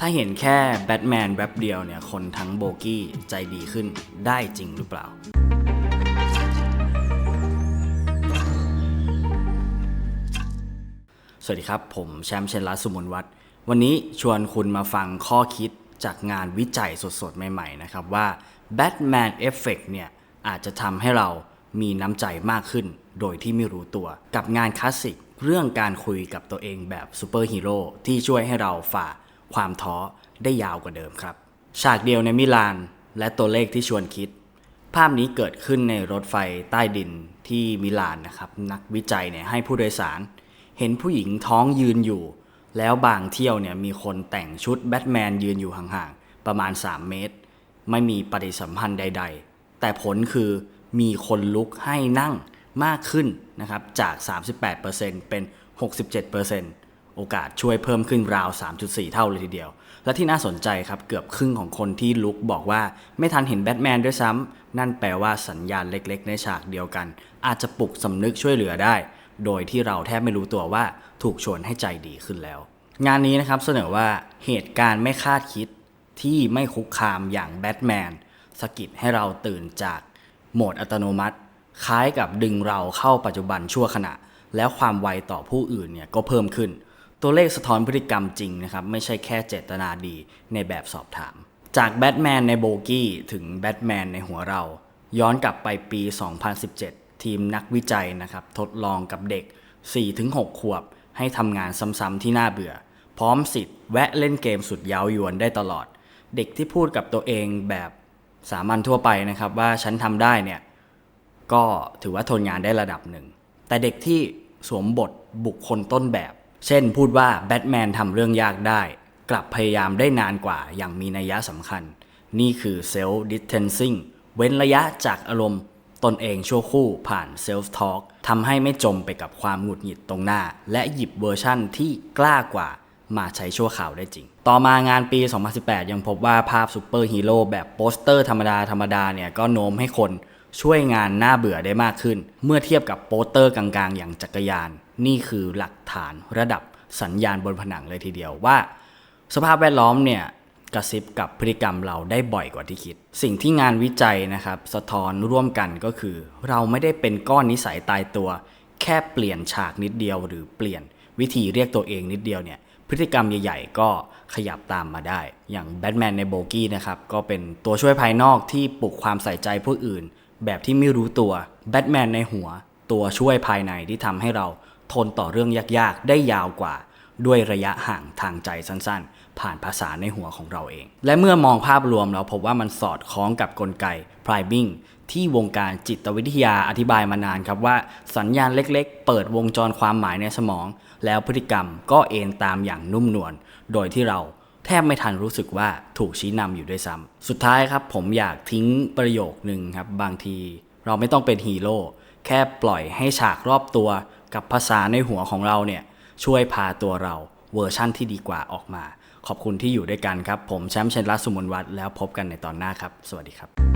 ถ้าเห็นแค่แบทแมนแวบเดียวเนี่ย คนทั้งโบกี้ใจดีขึ้นได้จริงหรือเปล่า สวัสดีครับ ผมแชมป์เชนรัตน์สุมนวัฒน์วันนี้ชวนคุณมาฟังข้อคิดจากงานวิจัยสดๆ ใหม่ๆ นะครับว่า Batman Effect เนี่ย อาจจะทำให้เรามีน้ำใจมากขึ้น โดยที่ไม่รู้ตัวกับงานคลาสสิก เรื่องการคุยกับตัวเองแบบซูเปอร์ฮีโร่ที่ช่วยให้เราฝ่า ความท้อได้ยาวกว่าเดิมครับ ฉากเดียวในมิลานและตัวเลขที่ชวนคิด ภาพนี้เกิดขึ้นในรถไฟใต้ดินที่มิลานนะครับ นักวิจัยเนี่ยให้ผู้โดยสาร เห็นผู้หญิงท้องยืนอยู่ แล้วบางเที่ยวเนี่ยมีคนแต่งชุดแบทแมนยืนอยู่ห่างๆ ประมาณ 3 เมตร ไม่มีปฏิสัมพันธ์ใด ๆ แต่ผลคือมีคนลุกให้นั่งมากขึ้นนะครับจาก 38%เป็น 67% โอกาสช่วยเพิ่มขึ้นราว 3.4 เท่าเลยทีเดียว และที่น่าสนใจครับเกือบครึ่งของคนที่ลุกบอกว่าไม่ทันเห็นแบทแมนด้วยซ้ำ นั่นแปลว่าสัญญาณเล็กๆ ในฉากเดียวกัน อาจจะปลุกสำนึกช่วยเหลือได้ โดยที่เราแทบไม่รู้ตัวว่าถูกชวนให้ใจดีขึ้นแล้ว งานนี้นะครับเสนอว่าเหตุการณ์ไม่คาดคิดที่ไม่คุกคามอย่างแบทแมนสะกิดให้เราตื่นจากโหมดอัตโนมัติ คล้ายกับดึงเราเข้าปัจจุบันชั่วขณะ แล้วความไวต่อผู้อื่นเนี่ยก็เพิ่มขึ้น ตัวเลขสะท้อนพฤติกรรมจริงนะครับ ไม่ใช่แค่เจตนาดีในแบบสอบถาม จากแบทแมนในโบกี้ถึงแบทแมนในหัวเรา ย้อนกลับไปปี 2017 ทีมนักวิจัยนะครับ ทดลองกับเด็ก 4-6 ขวบ ให้ทำงานซ้ำๆที่น่าเบื่อ พร้อมสิทธิ์แวะเล่นเกมสุดเย้ายวนได้ตลอด เด็กที่พูดกับตัวเองแบบสามัญทั่วไปนะครับว่าฉันทำได้เนี่ยก็ถือว่าทนงานได้ระดับหนึ่ง แต่เด็กที่สวมบทบุคคลต้นแบบ เช่นพูดว่าแบทแมนทำเรื่องยากได้ กลับพยายามได้นานกว่าอย่างมีนัยยะสำคัญ นี่คือเซลล์ดิสเทนซิ่งเว้นระยะจากอารมณ์ตนเองชั่วคู่ผ่านเซลฟ์ทอล์กทำให้ไม่จมไปกับความหงุดหงิดตรงหน้า และหยิบเวอร์ชั่นที่กล้ากว่ามาใช้ชั่วข่าวได้จริง ต่อมางานปี 2018 ยังพบว่าภาพซูเปอร์ฮีโร่แบบโปสเตอร์ธรรมดาธรรมดาเนี่ยก็โน้มให้คน ช่วยงานน่าเบื่อได้มากขึ้น เมื่อเทียบกับโปสเตอร์กลางๆ อย่างจักรยาน นี่คือหลักฐานระดับสัญญาณบนผนังเลยทีเดียวว่า สภาพแวดล้อมเนี่ยกระซิบกับพฤติกรรมเราได้บ่อยกว่าที่คิด สิ่งที่งานวิจัยนะครับ สะท้อนร่วมกันก็คือ เราไม่ได้เป็นก้อนนิสัยตายตัว แค่เปลี่ยนฉากนิดเดียว หรือเปลี่ยนวิธีเรียกตัวเองนิดเดียวเนี่ยพฤติกรรมใหญ่ๆ ก็ขยับตามมาได้ อย่างแบทแมนในโบกี้นะครับ ก็เป็นตัวช่วยภายนอกที่ปลุกความใส่ใจผู้อื่น แบบที่ไม่รู้ตัวแบทแมนในหัว ตัวช่วยภายในที่ทำให้เราทนต่อเรื่องยากๆ ได้ยาวกว่า ด้วยระยะห่างทางใจสั้นๆ ผ่านภาษาในหัวของเราเอง และเมื่อมองภาพรวมเราพบว่ามันสอดคล้องกับกลไก priming ที่วงการจิตวิทยาอธิบายมานานครับว่า สัญญาณเล็กๆ เปิดวงจรความหมายในสมอง แล้วพฤติกรรมก็เอนตามอย่างนุ่มนวลโดยที่เรา แทบไม่ทันรู้สึกว่าถูกชี้นำอยู่ด้วยซ้ำสุดท้ายครับผมอยากทิ้งประโยคหนึ่งครับ บางทีเราไม่ต้องเป็นฮีโร่แค่ปล่อยให้ฉากรอบตัวกับภาษาในหัวของเราเนี่ยช่วยพาตัวเราเวอร์ชั่นที่ดีกว่าออกมา ขอบคุณที่อยู่ด้วยกันครับ ผมแชมป์เชนรัสสุมนวัฒน์แล้วพบกันในตอนหน้าครับ สวัสดีครับ